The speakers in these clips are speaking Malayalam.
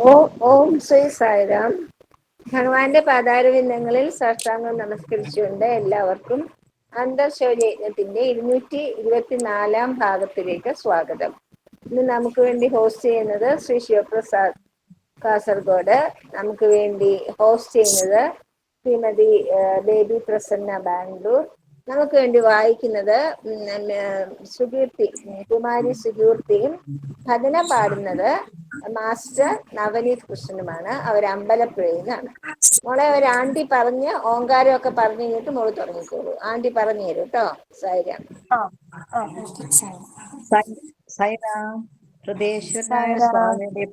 ഓ ശ്രീ സായിരാം. ഭഗവാന്റെ പാതാരവിന്ദങ്ങളിൽ സാഷ്ടാംഗം നമസ്കരിച്ചുകൊണ്ട് എല്ലാവർക്കും അന്തർശൗര്യജ്ഞത്തിന്റെ ഇരുന്നൂറ്റി ഇരുപത്തിനാലാം ഭാഗത്തിലേക്ക് സ്വാഗതം. ഇന്ന് നമുക്ക് വേണ്ടി ഹോസ്റ്റ് ചെയ്യുന്നത് ശ്രീ ശിവപ്രസാദ് കാസർഗോഡ്. നമുക്ക് വേണ്ടി ഹോസ്റ്റ് ചെയ്യുന്നത് ശ്രീമതി ബേബി പ്രസന്ന ബാംഗ്ലൂർ. നമുക്ക് വേണ്ടി വായിക്കുന്നത് സുകീർത്തി കുമാരി സുകീർത്തിയും ഭജന പാടുന്നത് മാസ്റ്റർ നവനീത് കൃഷ്ണനുമാണ്. അവർ അമ്പലപ്പുഴയിൽ നിന്നാണ്. മോളെ ഒരു ആണ്ടി പറഞ്ഞ് ഓങ്കാരം ഒക്കെ പറഞ്ഞു കഴിഞ്ഞിട്ട് മോൾ തുടങ്ങിക്കോളൂ. ആണ്ടി പറഞ്ഞു തരും കേട്ടോ സൈരാം. സൈറാം ഹൃദയേശ്വരനായ സ്വാമിയുടെ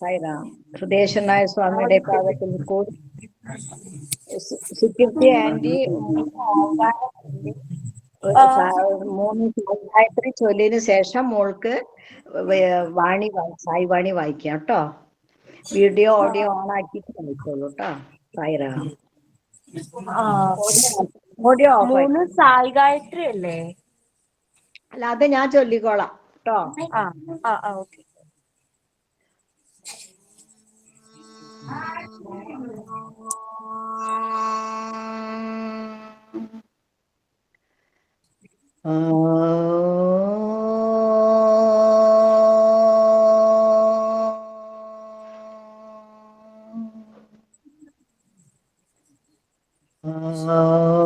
സൈറാം ഹൃദയേശ്വരനായ സ്വാമിയുടെ പാദത്തിൽ കൂടി സു- സുകീർത്തി ആന്റി മൂന്ന് ഗായത്രി ചൊല്ലിന് ശേഷം മോൾക്ക് വാണി സായി വാണി വായിക്കാം കേട്ടോ. വീഡിയോ ഓഡിയോ ഓൺ ആക്കിയിട്ട് വായിക്കോളൂ കേട്ടോ ആ. ഓഡിയോ മൂന്ന് സായി ഗായത്രി അല്ലേ? അല്ല അത് ഞാൻ ചൊല്ലിക്കോളാം കേട്ടോ. ആ ആ ആ ഓക്കെ. ॐ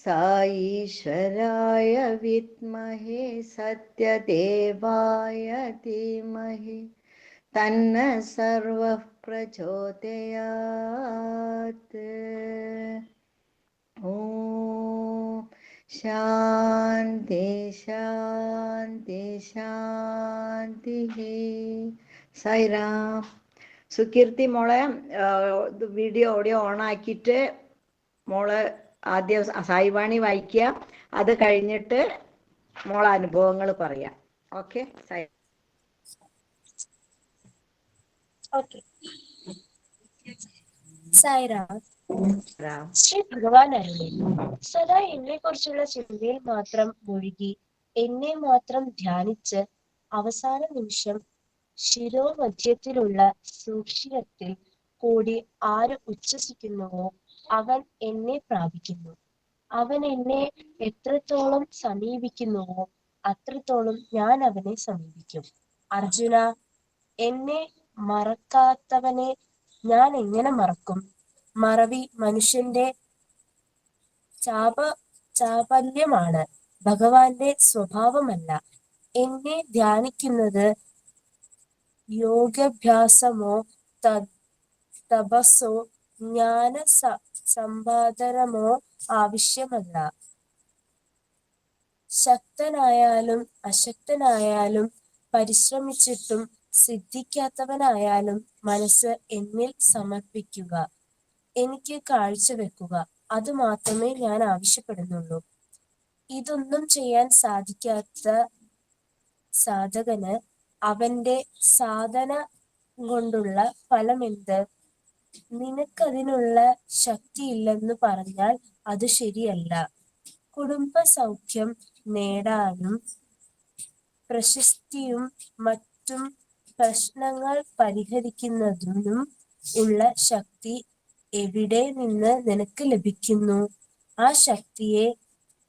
साईश्वराय विद्महे सत्यदेवाय धीमहि तन्न सर्वः प्रचोदयात् ॐ ശാന്തി ശാന്തി ശാന്തി സൈറാം സുകീർത്തി മോളെ ആ, ഇത് വീഡിയോ ഓഡിയോ ഓൺ ആക്കിയിട്ട് മോള് ആദ്യം സായിവാണി വായിക്കുക. അത് കഴിഞ്ഞിട്ട് മോള അനുഭവങ്ങൾ പറയാം. ഓക്കെ? ശ്രീ ഭഗവാൻ അരുളി. സദാ എന്നെ കുറിച്ചുള്ള ചിന്തയിൽ മാത്രം മുഴുകി എന്നെ മാത്രം ധ്യാനിച്ച് അവസാന നിമിഷം ശിരോമധ്യത്തിലുള്ള സൂക്ഷ്യത്തിൽ കൂടി ആര് ഉച്ഛസിക്കുന്നുവോ അവൻ എന്നെ പ്രാപിക്കുന്നു. അവൻ എന്നെ എത്രത്തോളം സമീപിക്കുന്നുവോ അത്രത്തോളം ഞാൻ അവനെ സമീപിക്കും. അർജുന എന്നെ മറക്കാത്തവനെ ഞാൻ എങ്ങനെ മറക്കും? മറവി മനുഷ്യന്റെ ചാപ ചാപല്യമാണ്. ഭഗവാന്റെ സ്വഭാവമല്ല. എന്നെ ധ്യാനിക്കുന്നത് യോഗാഭ്യാസമോ തപസോ ജ്ഞാന സമ്പാദനമോ ആവശ്യമല്ല. ശക്തനായാലും അശക്തനായാലും പരിശ്രമിച്ചിട്ടും സിദ്ധിക്കാത്തവനായാലും മനസ്സ് എന്നിൽ സമർപ്പിക്കുക. എനിക്ക് കാഴ്ചവെക്കുക. അത് മാത്രമേ ഞാൻ ആവശ്യപ്പെടുന്നുള്ളൂ. ഇതൊന്നും ചെയ്യാൻ സാധിക്കാത്ത സാധകന് അവന്റെ സാധന കൊണ്ടുള്ള ഫലമെന്ത്? നിനക്കതിനുള്ള ശക്തിയില്ലെന്ന് പറഞ്ഞാൽ അത് ശരിയല്ല. കുടുംബ സൗഖ്യം നേടാനും പ്രശസ്തിയും മറ്റും പ്രശ്നങ്ങൾ പരിഹരിക്കുന്നതിനും ഉള്ള ശക്തി എവിടെ നിന്ന് നിനക്ക് ലഭിക്കുന്നു? ആ ശക്തിയെ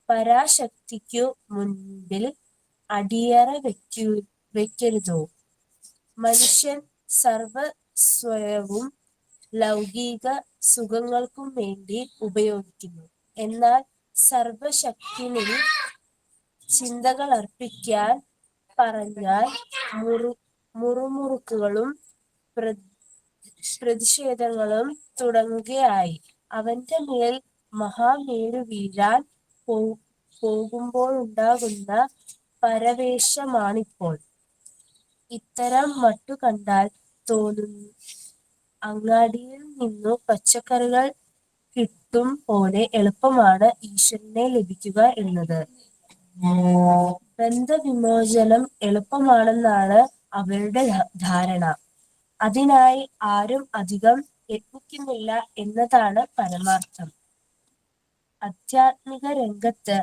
പരാശക്തിക്കു മുൻപിൽ അടിയറ വെക്കൂ വെക്കരുതോ? മനുഷ്യൻ സർവസ്വയവും ലൗകിക സുഖങ്ങൾക്കും വേണ്ടി ഉപയോഗിക്കുന്നു. എന്നാൽ സർവശക്തിനിൽ ചിന്തകൾ അർപ്പിക്കാൻ പറഞ്ഞാൽ മുറു മുറുമുറുക്കുകളും പ്ര പ്രതിഷേധങ്ങളും തുടങ്ങുകയായി. അവന്റെ മേൽ മഹാമേരു വീഴാൻ പോ പോകുമ്പോഴുണ്ടാകുന്ന പരവേശമാണിപ്പോൾ. ഇത്തരം മട്ടു കണ്ടാൽ തോന്നുന്നു അങ്ങാടിയിൽ നിന്നു പച്ചക്കറികൾ കിട്ടും പോലെ എളുപ്പമാണ് ഈശ്വരനെ ലഭിക്കുക എന്നത്. ബന്ധവിമോചനം എളുപ്പമാണെന്നാണ് അവരുടെ ധാരണ. അതിനായി ആരും അധികം യത്നിക്കുന്നില്ല എന്നതാണ് പരമാർത്ഥം. ആധ്യാത്മിക രംഗത്ത്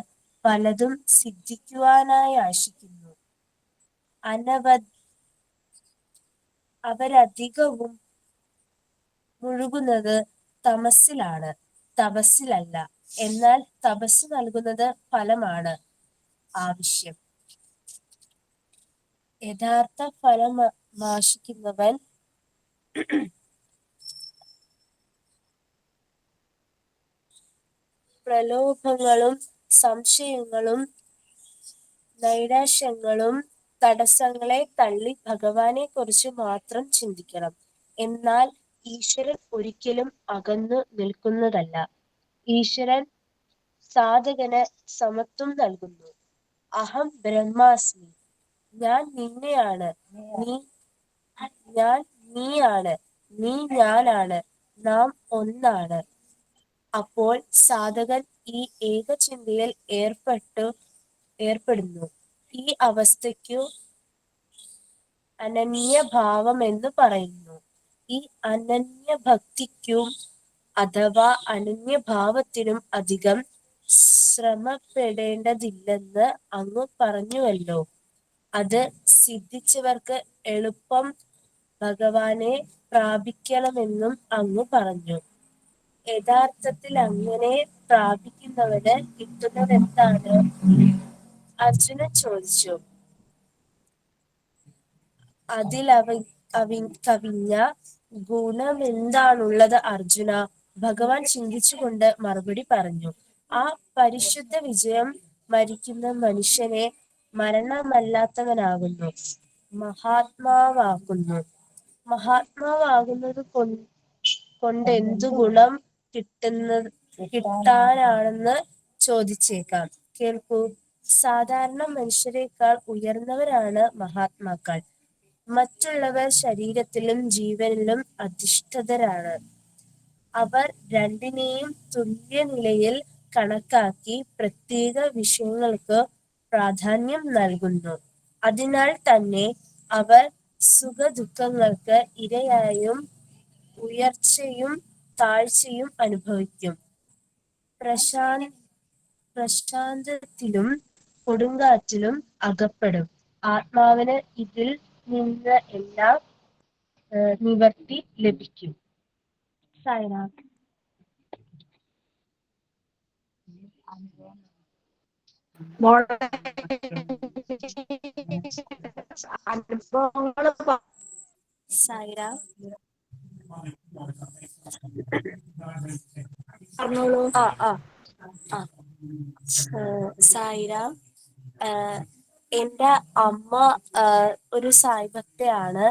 പലതും സിദ്ധിക്കുവാനായി ആശിക്കുന്നു. അനവ അവരധികവും മുഴുകുന്നത് തമസ്സിലാണ്. തപസ്സിലല്ല എന്നാൽ തപസ് നൽകുന്നത് ഫലമാണ്. ആവശ്യം. യഥാർത്ഥ ഫലം ആശിക്കുന്നവൻ പ്രലോഭങ്ങളും സംശയങ്ങളും നൈരാശ്യങ്ങളും തടസ്സങ്ങളെ തള്ളി ഭഗവാനെ കുറിച്ച് മാത്രം ചിന്തിക്കണം. എന്നാൽ ഈശ്വരൻ ഒരിക്കലും അകന്നു നിൽക്കുന്നതല്ല. ഈശ്വരൻ സാധകന് സമത്വം നൽകുന്നു. അഹം ബ്രഹ്മാസ്മി. ഞാൻ നിന്നെയാണ്. നീ ഞാൻ നീയാണ്. നീ ഞാനാണ്. നാം ഒന്നാണ്. അപ്പോൾ സാധകൻ ഈ ഏകചിന്തയിൽ ഏർപ്പെട്ടു ഏർപ്പെടുന്നു. ഈ അവസ്ഥയ്ക്കു അനന്യഭാവം എന്ന് പറയുന്നു. ഈ അനന്യഭക്തിക്കും അഥവാ അനന്യഭാവത്തിനും അധികം ശ്രമപ്പെടേണ്ടതില്ലെന്ന് അങ്ങ് പറഞ്ഞുവല്ലോ. അത് സിദ്ധിച്ചവർക്ക് എളുപ്പം ഭഗവാനെ പ്രാപിക്കണമെന്നും അങ്ങ് പറഞ്ഞു. യഥാർത്ഥത്തിൽ അങ്ങനെ പ്രാപിക്കുന്നവന് കിട്ടുന്നത് എന്താണ് അർജുനൻ ചോദിച്ചു. അതിലവ അവി കവിഞ്ഞ ഗുണമെന്താണുള്ളത് അർജുന? ഭഗവാൻ ചിന്തിച്ചുകൊണ്ട് മറുപടി പറഞ്ഞു. ആ പരിശുദ്ധ വിജയം മരിക്കുന്ന മനുഷ്യനെ മരണമല്ലാത്തവനാകുന്നു. മഹാത്മാവാക്കുന്നു മഹാത്മാവാകുന്നത് കൊണ്ട് കൊണ്ട് എന്തു ഗുണം കിട്ടുന്ന കിട്ടാനാണെന്ന് ചോദിച്ചേക്കാം. കേൾക്കൂ. സാധാരണ മനുഷ്യരെക്കാൾ ഉയർന്നവരാണ് മഹാത്മാക്കൾ. മറ്റുള്ളവർ ശരീരത്തിലും ജീവനിലും അധിഷ്ഠിതരാണ്. അവർ രണ്ടിനെയും തുല്യ നിലയിൽ കണക്കാക്കി പ്രത്യേക വിഷയങ്ങൾക്ക് പ്രാധാന്യം നൽകുന്നു. അതിനാൽ തന്നെ അവർ സുഖ ദുഃഖങ്ങൾക്ക് ഇരയായും ഉയർച്ചയും താഴ്ചയും അനുഭവിക്കും. പ്രശാന് പ്രശാന്തത്തിലും കൊടുങ്കാറ്റിലും അകപ്പെടും. ആത്മാവിന് ഇതിൽ നിന്ന് എല്ലാം നിവർത്തി ലഭിക്കും. സൈനാഥ് സായിരാം പറഞ്ഞോളൂ. ആ ആ ആ. എന്റെ അമ്മ ഒരു സായിഭക്തയാണ്.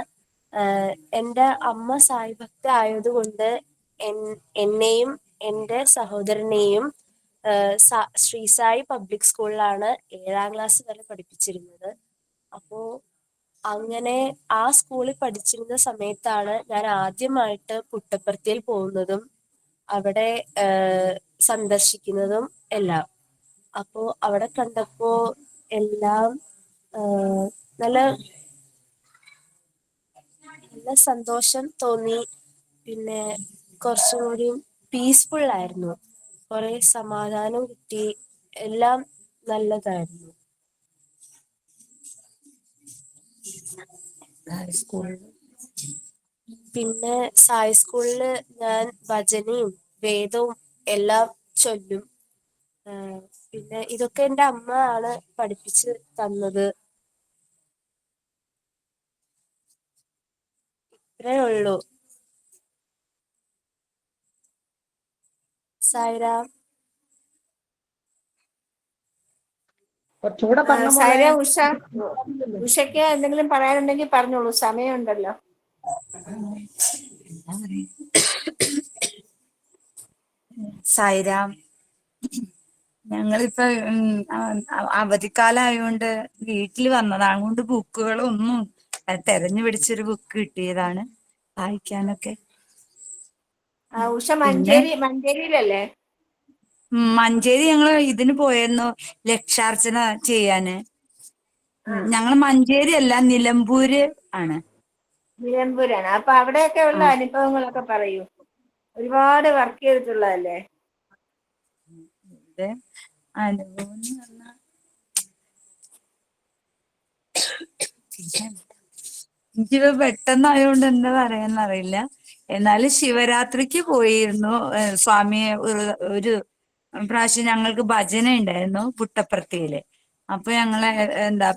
എന്റെ അമ്മ സായിഭക്ത ആയതുകൊണ്ട് എന്നെയും എന്റെ സഹോദരനെയും ശ്രീ സായി പബ്ലിക് സ്കൂളിലാണ് ഏഴാം ക്ലാസ് വരെ പഠിപ്പിച്ചിരുന്നത്. അപ്പോ അങ്ങനെ ആ സ്കൂളിൽ പഠിച്ചിരുന്ന സമയത്താണ് ഞാൻ ആദ്യമായിട്ട് പുട്ടപ്പർത്തിയിൽ പോകുന്നതും അവിടെ സന്ദർശിക്കുന്നതും എല്ലാം. അപ്പോ അവിടെ കണ്ടപ്പോ എല്ലാം നല്ല നല്ല സന്തോഷം തോന്നി. പിന്നെ കുറച്ചും കൂടി പീസ്ഫുൾ ആയിരുന്നു. കുറെ സമാധാനം കിട്ടി. എല്ലാം നല്ലതായിരുന്നു. പിന്നെ സായി സ്കൂളിൽ ഞാൻ ഭജനയും വേദവും എല്ലാം ചൊല്ലും. പിന്നെ ഇതൊക്കെ എന്റെ അമ്മ ആണ് പഠിപ്പിച്ച് തന്നത്. ഇത്രേ ഉള്ളൂ. സായിരാം സൈര ഉഷ ഉഷയ്ക്ക് എന്തെങ്കിലും പറയാനുണ്ടെങ്കിൽ പറഞ്ഞോളൂ. സമയമുണ്ടല്ലോ. സായിരാം ഞങ്ങളിപ്പോ അവധിക്കാലം ആയതുകൊണ്ട് അവധിക്കാലായോണ്ട് വീട്ടിൽ വന്നതാണ് അതുകൊണ്ട് ബുക്കുകളൊന്നും അത് തെരഞ്ഞു പിടിച്ചൊരു ബുക്ക് കിട്ടിയതാണ്. വായിക്കാനൊക്കെ. ഉഷ മഞ്ചേരി മഞ്ചേരിയിലല്ലേ? ഉം, മഞ്ചേരി ഞങ്ങൾ ഇതിന് പോയിരുന്നു ലക്ഷാർച്ചന ചെയ്യാന്. ഞങ്ങൾ ഞങ്ങൾ മഞ്ചേരി അല്ല നിലമ്പൂര് ആണ്. നിലമ്പൂരാണ്. അപ്പൊ അവിടെയൊക്കെ ഉള്ള അനുഭവങ്ങളൊക്കെ പറയൂ. ഒരുപാട് വർക്ക് ചെയ്തിട്ടുള്ളതല്ലേ? അനുഭവം എന്ന് പറഞ്ഞാ എനിക്കിപ്പോ പെട്ടെന്നായോണ്ട് എന്താ പറയാന്നറിയില്ല എന്നാലും ശിവരാത്രിക്ക് പോയിരുന്നു. സ്വാമിയെ ഒരു ഒരു പ്രാവശ്യം ഞങ്ങൾക്ക് ഭജന ഉണ്ടായിരുന്നു പുട്ടപ്രത്തിയിൽ. അപ്പൊ ഞങ്ങൾ എന്താ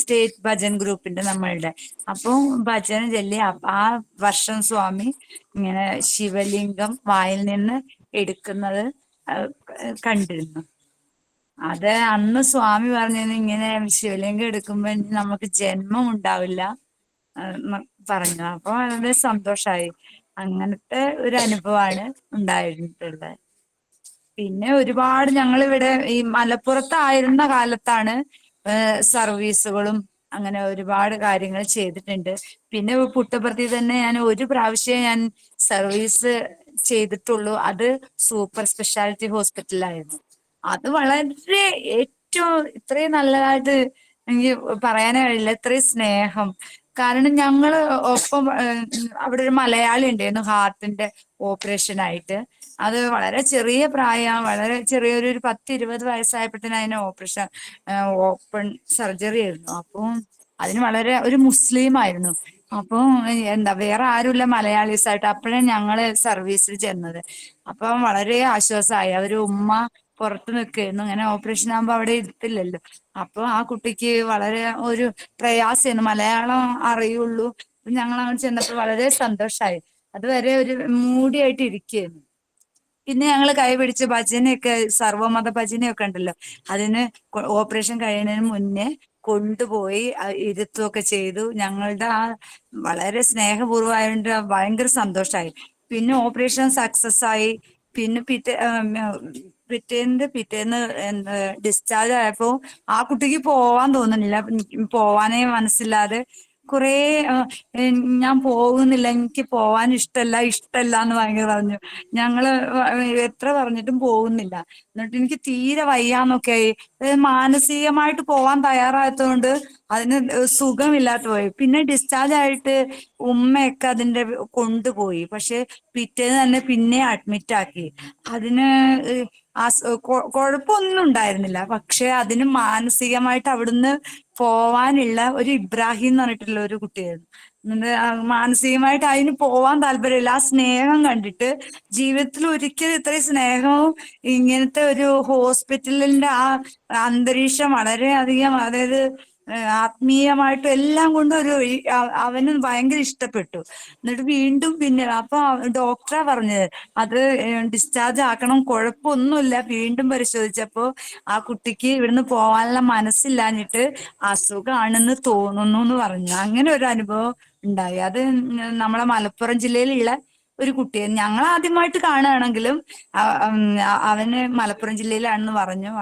സ്റ്റേറ്റ് ഭജൻ ഗ്രൂപ്പിന്റെ നമ്മളുടെ. അപ്പൊ ഭജന ചൊല്ലി ആ വർഷം സ്വാമി ഇങ്ങനെ ശിവലിംഗം വായിൽ നിന്ന് എടുക്കുന്നത് കണ്ടിരുന്നു. അത് അന്ന് സ്വാമി പറഞ്ഞത് ഇങ്ങനെ ശിവലിംഗം എടുക്കുമ്പോ നമുക്ക് ജന്മം ഉണ്ടാവില്ല. പറഞ്ഞു. അപ്പൊ വളരെ സന്തോഷായി. അങ്ങനത്തെ ഒരു അനുഭവമാണ് ഉണ്ടായിട്ടുള്ളത്. പിന്നെ ഒരുപാട് ഞങ്ങൾ ഇവിടെ ഈ മലപ്പുറത്തായിരുന്ന കാലത്താണ് സർവീസുകളും അങ്ങനെ ഒരുപാട് കാര്യങ്ങൾ ചെയ്തിട്ടുണ്ട്. പിന്നെ പുട്ടപ്പുറത്തിൽ തന്നെ ഞാൻ ഒരു പ്രാവശ്യം ഞാൻ സർവീസ് ചെയ്തിട്ടുള്ളൂ. അത് സൂപ്പർ സ്പെഷ്യാലിറ്റി ഹോസ്പിറ്റലായിരുന്നു. അത് വളരെ ഏറ്റവും ഇത്രയും നല്ലതായിട്ട് എനിക്ക് പറയാനേ കഴിയില്ല. ഇത്രയും സ്നേഹം. കാരണം ഞങ്ങൾ ഒപ്പം അവിടെ ഒരു മലയാളി ഉണ്ടായിരുന്നു ഹാർട്ടിന്റെ ഓപ്പറേഷൻ ആയിട്ട്. അത് വളരെ ചെറിയ പ്രായം വളരെ ചെറിയൊരു ഒരു പത്ത് ഇരുപത് വയസ്സായപ്പോഴത്തേന് അതിന് ഓപ്പറേഷൻ ഓപ്പൺ സർജറി ആയിരുന്നു. അപ്പം അതിന് വളരെ ഒരു മുസ്ലിം ആയിരുന്നു. അപ്പം എന്താ വേറെ ആരുമില്ല മലയാളീസ് ആയിട്ട് അപ്പോഴാണ് ഞങ്ങൾ സർവീസിൽ ചെന്നത്. അപ്പം വളരെ ആശ്വാസമായി. അവർ ഉമ്മ പുറത്ത് നിൽക്കുകയായിരുന്നു അങ്ങനെ ഓപ്പറേഷൻ ആകുമ്പോൾ അവിടെ ഇരുത്തില്ലല്ലോ. അപ്പൊ ആ കുട്ടിക്ക് വളരെ ഒരു പ്രയാസമായിരുന്നു മലയാളം അറിയുള്ളൂ. ഞങ്ങൾ അങ്ങോട്ട് ചെന്നപ്പോൾ വളരെ സന്തോഷമായി അതുവരെ ഒരു മൂടിയായിട്ട് ഇരിക്കുകയായിരുന്നു പിന്നെ ഞങ്ങൾ കൈപിടിച്ച് ഭജനയൊക്കെ സർവമത ഭജനയൊക്കെ ഉണ്ടല്ലോ. അതിന് ഓപ്പറേഷൻ കഴിയുന്നതിന് മുന്നേ കൊണ്ടുപോയി ഇരുത്തുകയൊക്കെ ചെയ്തു. ഞങ്ങളുടെ ആ വളരെ സ്നേഹപൂർവമായതുകൊണ്ട് ഭയങ്കര സന്തോഷമായി പിന്നെ ഓപ്പറേഷൻ സക്സസ് ആയി. പിന്നെ പിറ്റേ പിറ്റേന്ന് പിറ്റേന്ന് ഡിസ്ചാർജ് ആയപ്പോ ആ കുട്ടിക്ക് പോവാൻ തോന്നുന്നില്ല. പോവാനേ മനസ്സില്ലാതെ കുറേ ഞാൻ പോകുന്നില്ല എനിക്ക് പോവാൻ ഇഷ്ടല്ല ഇഷ്ടല്ല എന്ന് ഭയങ്കര പറഞ്ഞു. ഞങ്ങൾ എത്ര പറഞ്ഞിട്ടും പോകുന്നില്ല. എന്നിട്ട് എനിക്ക് തീരെ വയ്യാന്നൊക്കെ ആയി മാനസികമായിട്ട് പോവാൻ തയ്യാറായതുകൊണ്ട് അതിന് സുഖമില്ലാത്ത പോയി. പിന്നെ ഡിസ്ചാർജ് ആയിട്ട് ഉമ്മയൊക്കെ അതിന്റെ കൊണ്ടുപോയി. പക്ഷെ പിറ്റേന്ന് തന്നെ പിന്നെ അഡ്മിറ്റ് ആക്കി. അതിന് കൊ- കുഴപ്പമൊന്നും ഉണ്ടായിരുന്നില്ല. പക്ഷെ അതിന് മാനസികമായിട്ട് അവിടുന്ന് പോവാനുള്ള ഒരു ഇബ്രാഹിം എന്ന് പറഞ്ഞിട്ടുള്ള ഒരു കുട്ടിയായിരുന്നു. ആ മാനസികമായിട്ട് അതിന് പോവാൻ താല്പര്യമില്ല. ആ സ്നേഹം കണ്ടിട്ട് ജീവിതത്തിൽ ഒരിക്കലും ഇത്രയും സ്നേഹവും ഇങ്ങനത്തെ ഒരു ഹോസ്പിറ്റലിന്റെ ആ അന്തരീക്ഷം വളരെ അധികം അതായത് ആത്മീയമായിട്ടും എല്ലാം കൊണ്ടും ഒരു അവന് ഭയങ്കര ഇഷ്ടപ്പെട്ടു. എന്നിട്ട് വീണ്ടും പിന്നെ അപ്പൊ ഡോക്ടറാ പറഞ്ഞത് അത് ഡിസ്ചാർജ് ആക്കണം കുഴപ്പമൊന്നുമില്ല. വീണ്ടും പരിശോധിച്ചപ്പോ ആ കുട്ടിക്ക് ഇവിടുന്ന് പോവാനുള്ള മനസ്സില്ലാഞ്ഞിട്ട് അസുഖമാണെന്ന് തോന്നുന്നു എന്ന് പറഞ്ഞു. അങ്ങനെ ഒരു അനുഭവം ഉണ്ടായി. അത് നമ്മളെ മലപ്പുറം ജില്ലയിലുള്ള ഒരു കുട്ടിയെ. ഞങ്ങൾ ആദ്യമായിട്ട് കാണുകയാണെങ്കിലും അവന് മലപ്പുറം ജില്ലയിലാണെന്ന് പറഞ്ഞു.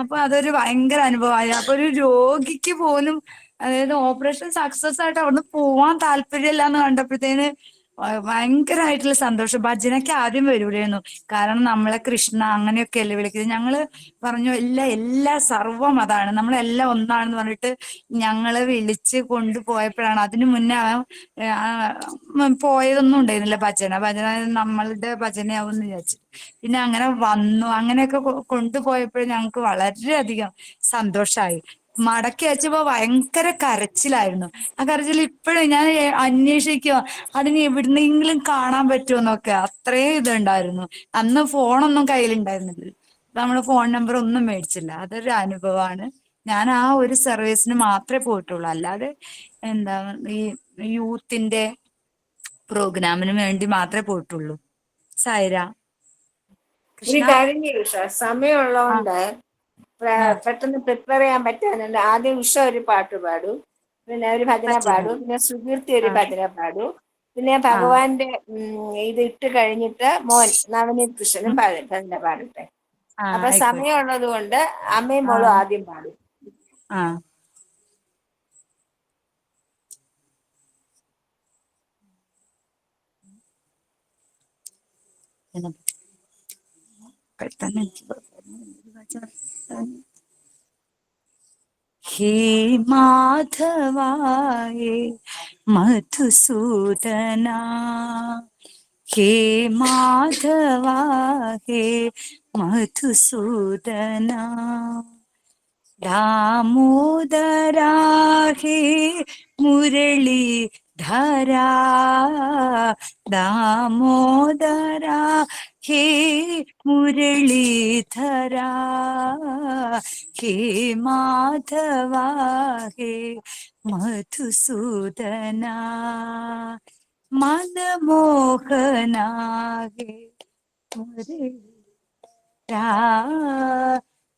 അപ്പൊ അതൊരു ഭയങ്കര അനുഭവമായി. അപ്പൊ ഒരു രോഗിക്ക് പോലും അതായത് ഓപ്പറേഷൻ സക്സസ് ആയിട്ട് അവിടുന്ന് പോവാൻ താല്പര്യമില്ല എന്ന് കണ്ടപ്പോഴത്തേന് ഭയങ്കരമായിട്ടുള്ള സന്തോഷം. ഭജനയ്ക്ക് ആദ്യം വരൂലായിരുന്നു കാരണം നമ്മളെ കൃഷ്ണ അങ്ങനെയൊക്കെ അല്ലേ വിളിക്കുന്നത്. ഞങ്ങൾ പറഞ്ഞു എല്ലാ എല്ലാ സർവം അതാണ്. നമ്മളെല്ലാം ഒന്നാണെന്ന് പറഞ്ഞിട്ട് ഞങ്ങളെ വിളിച്ച് കൊണ്ടുപോയപ്പോഴാണ്. അതിനു മുന്നേ പോയതൊന്നും ഉണ്ടായിരുന്നില്ല ഭജന. ഭജന നമ്മളുടെ ഭജനയാവും വിചാരിച്ചു. പിന്നെ അങ്ങനെ വന്നു. അങ്ങനെയൊക്കെ കൊണ്ടുപോയപ്പോഴും ഞങ്ങൾക്ക് വളരെയധികം സന്തോഷമായി മടക്കി അയച്ചപ്പോ ഭയങ്കര കരച്ചിലായിരുന്നു. ആ കരച്ചിൽ ഇപ്പോഴും ഞാൻ അന്വേഷിക്കുക അതിന് എവിടുന്നെങ്കിലും കാണാൻ പറ്റുമെന്നൊക്കെ അത്രയും ഇതുണ്ടായിരുന്നു. അന്ന് ഫോണൊന്നും കയ്യിലുണ്ടായിരുന്നില്ല. നമ്മൾ ഫോൺ നമ്പർ ഒന്നും മേടിച്ചില്ല. അതൊരു അനുഭവമാണ് ഞാൻ ആ ഒരു സർവീസിന് മാത്രമേ പോയിട്ടുള്ളൂ. അല്ലാതെ എന്താ ഈ യൂത്തിന്റെ പ്രോഗ്രാമിന് വേണ്ടി മാത്രമേ പോയിട്ടുള്ളൂ. സൈര. ഒരു കാര്യം സമയമുള്ളതുകൊണ്ട് പെട്ടെന്ന് പ്രിപ്പയർ ചെയ്യാൻ പറ്റാനുണ്ട്. ആദ്യം ഉഷ ഒരു പാട്ട് പാടും. പിന്നെ ഒരു ഭജന. പാടും. പിന്നെ സുകീർത്തി ഒരു. ഭജന പാടും. പിന്നെ ഭഗവാന്റെ ഇത് ഇട്ട് കഴിഞ്ഞിട്ട് മോൻ നവനീത് കൃഷ്ണനും ഭജന പാടട്ടെ. അപ്പൊ സമയമുള്ളത് കൊണ്ട് അമ്മയും മോളും ആദ്യം പാടും. ആ. പെട്ടെന്ന് ഹേ മാധവായേ മധുസൂദന ഹേ മാധവാ ഹേ മധുസൂദന ദാമോദരാ ഹേ മുരളീ ധരാ ദാമോദര ഹേ മുരളീധര ഹേ മാധവ ഹേ മധുസൂദന മനമോഹന ഹേ മുരളീധര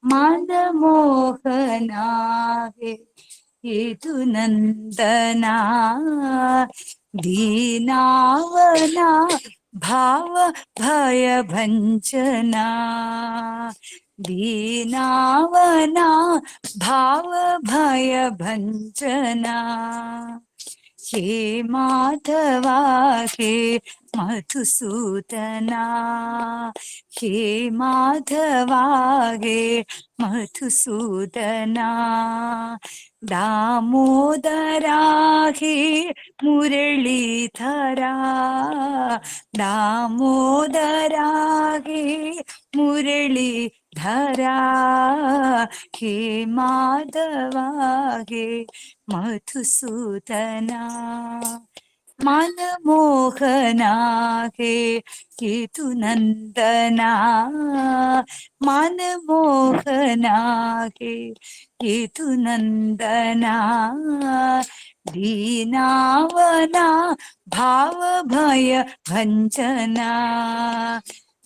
മനമോഹന ഹേ मनमोहना हे दीनावना भाव भय भञ्जना दीनावना भाव भय भञ्जना हे माधवा हे मधुसूदना हे माधवा हे मधुसूदना ദാമോദരാഹേ മുരളീധരാ ദാമോദരാഹേ മുരളീധരാ ഹേ മാധവാ ഹേ മധുസൂദന. मन मोहना हे केतु नंदना मन मोहना हे केतु नंदना दीनावना भाव भय भंजना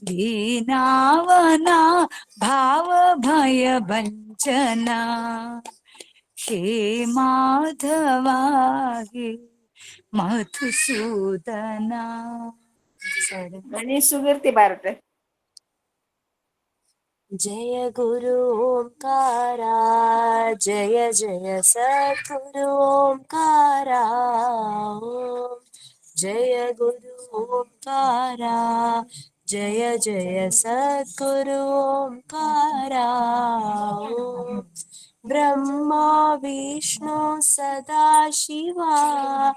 दीनावना भाव भय भंजना हे माधवा మధుసూదన सुगीर्ती जय गुरु ओंकारा जय जय सद्गुरु ओंकारा जय गुरु ओंकारा जय जय सद्गुरु ओंकारा ब्रह्मा, विष्णु सदा शिवा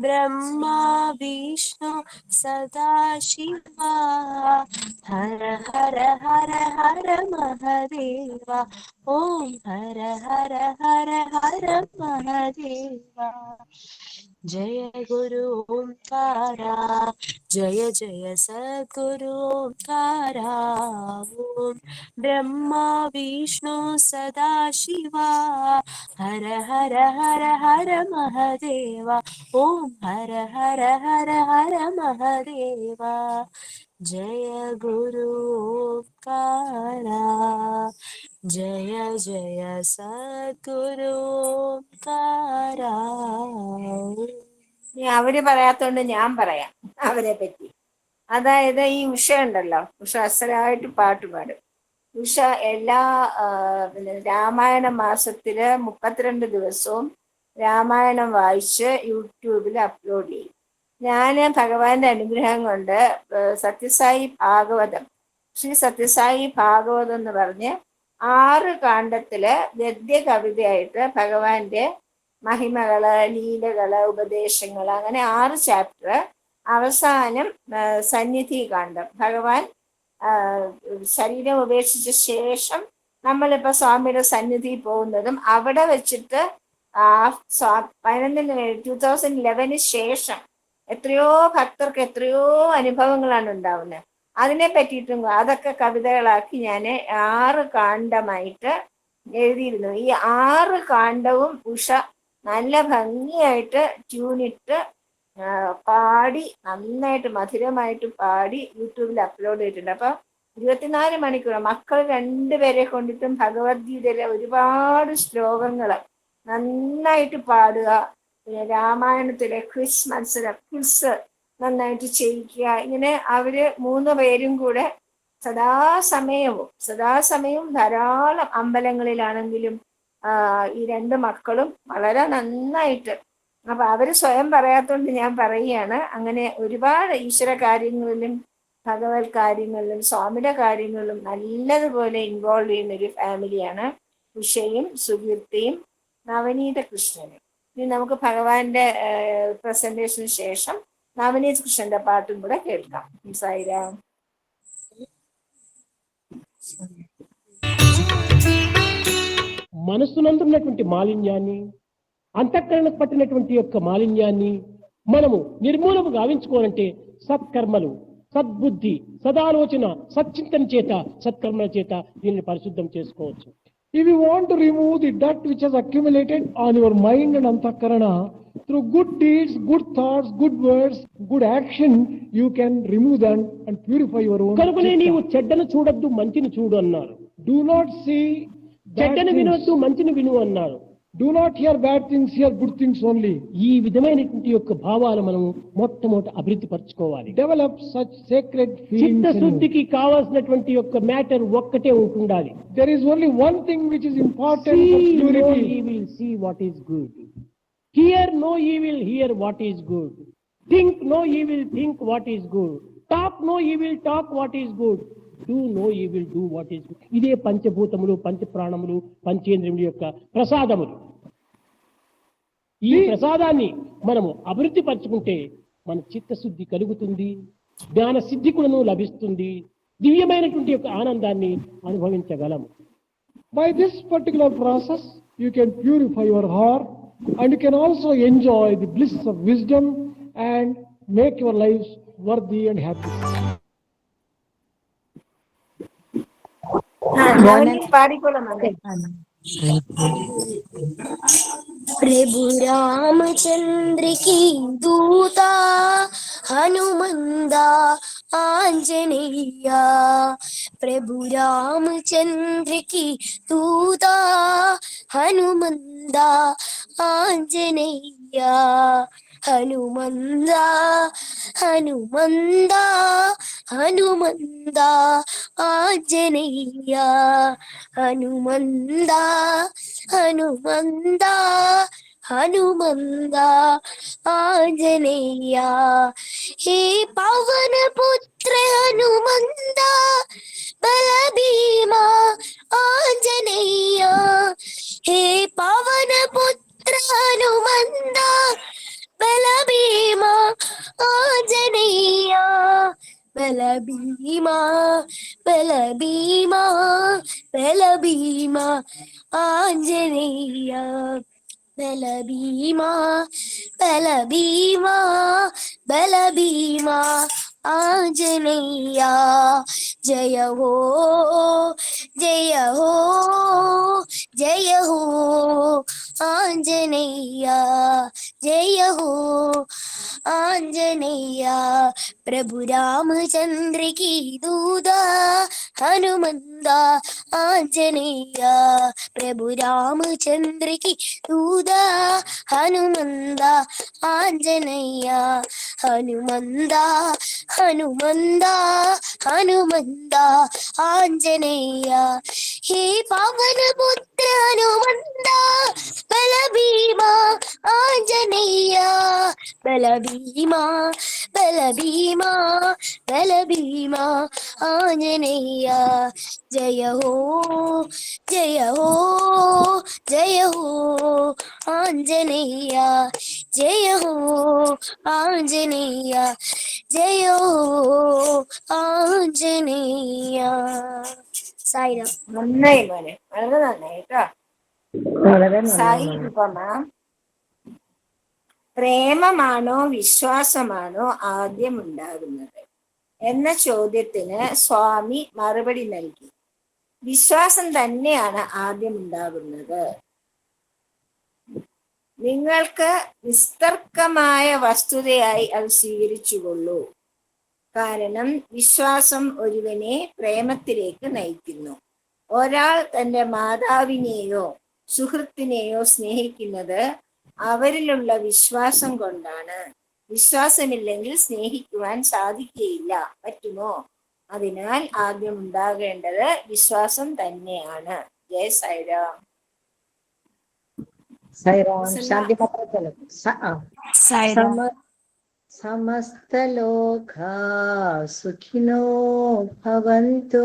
ब्रह्मा, विष्णु सदा शिवा हर हर हर हर महदेवा। ॐ हर हर हर हर महदेवा। जय गुरु ओंकारा। जय जय सद्गुरु ॐ ब्रह्मा, विष्णु सदा शिवा हर हर हर हर महदेवा। ॐ हर हर हर हर महदेवा। जय गुरु ओंकारा जय जय सद्गुरु ओंकारा അവർ പറയാത്തോണ്ട് ഞാൻ പറയാം അവരെ പറ്റി. അതായത് ഈ ഉഷ ഉണ്ടല്ലോ ഉഷ അസലായിട്ട് പാട്ട് പാടും. ഉഷ എല്ലാ പിന്നെ രാമായണ മാസത്തിൽ മുപ്പത്തിരണ്ട് ദിവസവും രാമായണം വായിച്ച് യൂട്യൂബിൽ അപ്ലോഡ് ചെയ്യും. ഞാൻ ഭഗവാന്റെ അനുഗ്രഹം കൊണ്ട് സത്യസായി ഭാഗവതം ശ്രീ സത്യസായി ഭാഗവതം എന്ന് പറഞ്ഞ് ആറ് കാണ്ഡത്തിൽ ഗദ്യ കവിതയായിട്ട് ഭഗവാന്റെ മഹിമകൾ ലീലകൾ ഉപദേശങ്ങൾ അങ്ങനെ ആറ് ചാപ്റ്റർ അവസാനം സന്നിധി കാണ്ടം ഭഗവാൻ ശരീരം ഉപേക്ഷിച്ച ശേഷം നമ്മളിപ്പോ സ്വാമിയുടെ സന്നിധി പോകുന്നതും അവിടെ വെച്ചിട്ട് ആ സ്വാ- പതിനൊന്നിന് ടൂ തൗസൻഡ് ഇലവന് ശേഷം എത്രയോ ഭക്തർക്ക് എത്രയോ അനുഭവങ്ങളാണ് ഉണ്ടാവുന്നത്. അതിനെ പറ്റിയിട്ടും അതൊക്കെ കവിതകളാക്കി ഞാൻ ആറ് കാണ്ഡമായിട്ട് എഴുതിയിരുന്നു. ഈ ആറ് കാണ്ഡവും ഉഷ നല്ല ഭംഗിയായിട്ട് ട്യൂണിട്ട് പാടി നന്നായിട്ട് മധുരമായിട്ട് പാടി യൂട്യൂബിൽ അപ്ലോഡ് ചെയ്തിട്ടുണ്ട്. അപ്പൊ ഇരുപത്തിനാല് മണിക്കൂർ മക്കൾ രണ്ടുപേരെ കൊണ്ടിട്ടും ഭഗവത്ഗീതയിലെ ഒരുപാട് ശ്ലോകങ്ങൾ നന്നായിട്ട് പാടുക. പിന്നെ രാമായണത്തിലെ ക്വിസ് മത്സരം ക്വിസ് നന്നായിട്ട് ചെയ്യിക്കുക. ഇങ്ങനെ അവർ മൂന്ന് പേരും കൂടെ സദാസമയവും സദാസമയവും ധാരാളം അമ്പലങ്ങളിലാണെങ്കിലും ഈ രണ്ട് മക്കളും വളരെ നന്നായിട്ട്. അപ്പൊ അവർ സ്വയം പറയാത്തോണ്ട് ഞാൻ പറയുകയാണ്. അങ്ങനെ ഒരുപാട് ഈശ്വര കാര്യങ്ങളിലും ഭഗവത് കാര്യങ്ങളിലും സ്വാമിയുടെ കാര്യങ്ങളിലും നല്ലതുപോലെ ഇൻവോൾവ് ചെയ്യുന്ന ഒരു ഫാമിലിയാണ് ഉഷയും സുകീർത്തിയും നവനീത കൃഷ്ണനും. ഇനി നമുക്ക് ഭഗവാന്റെ പ്രസന്റേഷന് ശേഷം നവനീത് കൃഷ്ണന്റെ പാട്ടും കൂടെ കേൾക്കാം. സായിരാം. మనస్సునందున్నటువంటి మాలిన్యాన్ని అంతఃకరణకు పట్టినటువంటి యొక్క మాలిన్యాన్ని మనము నిర్మూలము గావించుకోవాలంటే సత్కర్మలు సద్బుద్ధి సదాలోచన సచ్చింతన చేత సత్కర్మల చేత దీనిని పరిశుద్ధం చేసుకోవచ్చు. If you want remove the డట్ which has accumulated on your mind and అంతఃకరణ through good deeds good thoughts good words good action you can remove than and purify your own కనుక నీవు చెడ్డను చూడొద్దు మంచిని చూడు అన్నారు. డూ నాట్ సీ చెడ్డను వినొద్దు మంచిని విను అన్నారు. Do not hear bad things hear good things only ఈ విధమైనటువంటి యొక్క భావాలు మనం మొట్టమొదట అభివృద్ధి పరచుకోవాలి డెవలప్ సచ్ సీక్రెట్ చిత్తశుద్ధికి కావాల్సినటువంటి యొక్క మ్యాటర్ ఒక్కటే ఉంటుండాలి. There is only one thing which is important evil see what is good hear no evil hear what is good think no evil think what is good talk no evil talk what is good do no you will do what is ఇదే పంచభూతములు పంచ ప్రాణములు పంచేంద్రియముల యొక్క ప్రసాదములు. ఈ ప్రసాదాన్ని మనము అభివృద్ధి పరచుకుంటే మన చిత్తశుద్ధి కలుగుతుంది జ్ఞాన సిద్ధి కూడా లభిస్తుంది దివ్యమైనటువంటి యొక్క ఆనందాన్ని అనుభవించగలము. By this particular process you can purify your heart and you can also enjoy the bliss of wisdom and make your life worthy and happy ప్రభు రామచంద్రికి దూత హనుమంద ఆంజనేయ. ప్రభు రామచంద్రికి దూత హనుమంద ఆంజనేయ. హనుమంద హనుమంద హనుమంద. ആജനയ്യ ഹനുമന്ത ഹനുമന്ത ഹനുമന്ത ആജനയ്യ ഹേ പവനപുത്ര ഹനുമന്ത ബലഭീമ ആജനയ്യ ഹേ പവനപുത്ര Hanumantha ബലഭീമ ആജനയ്യ Bella Bima, Bella Bima, Bella Bima, Angelia. Bella Bima, Bella Bima, Bella Bima, Angelia. Jaya ho, Jaya ho, Jaya ho, Angelia. Jaya ho. Anjaneya പ്രഭു രാമചന്ദ്രകീ ദൂത ഹനുമന്ത ആഞ്ജനേയ പ്രഭു രാമചന്ദ്രകീ ദൂത ഹനുമന്ത ആഞ്ജനേയ ഹനുമന്ത ഹനുമന്ത ഹനുമന്ത ആഞ്ജനേയ. ഹേ പവനപുത്ര ഹനുമന്ത ബലഭീമ ആഞ്ജനേയ ബലഭീ ബലഭീമാ ബലഭീമാ ബലഭീമാ ആഞ്ജനേയ. ജയ ഹോ ജയ ഹോ ജയ ഹോ ആഞ്ജനേയ. ജയ ഹോ ആഞ്ജനേയ. ജയ ഹോ ആഞ്ജനേയ. സായിരം. നന്നായി മോനെ. വളരെ നന്നായി കേട്ടോ. സായി മാം പ്രേമമാണോ വിശ്വാസമാണോ ആദ്യം ഉണ്ടാകുന്നത് എന്ന ചോദ്യത്തിന് സ്വാമി മറുപടി നൽകി. വിശ്വാസം തന്നെയാണ് ആദ്യം ഉണ്ടാകുന്നത് നിങ്ങൾക്ക് നിസ്തർക്കമായ വസ്തുതയായി അത് സ്വീകരിച്ചുകൊള്ളൂ. കാരണം വിശ്വാസം ഒരുവനെ പ്രേമത്തിലേക്ക് നയിക്കുന്നു. ഒരാൾ തന്റെ മാതാവിനെയോ സുഹൃത്തിനെയോ സ്നേഹിക്കുന്നത് അവരിലുള്ള വിശ്വാസം കൊണ്ടാണ്. വിശ്വാസമില്ലെങ്കിൽ സ്നേഹിക്കുവാൻ സാധിക്കുകയില്ല. പറ്റുമോ? അതിനാൽ ആദ്യം ഉണ്ടാകേണ്ടത് വിശ്വാസം തന്നെയാണ്. ജയ സൈറാം. സൈറാം. ശാന്തി സമസ്തലോകാ സുഖിനോ ഭവന്തു.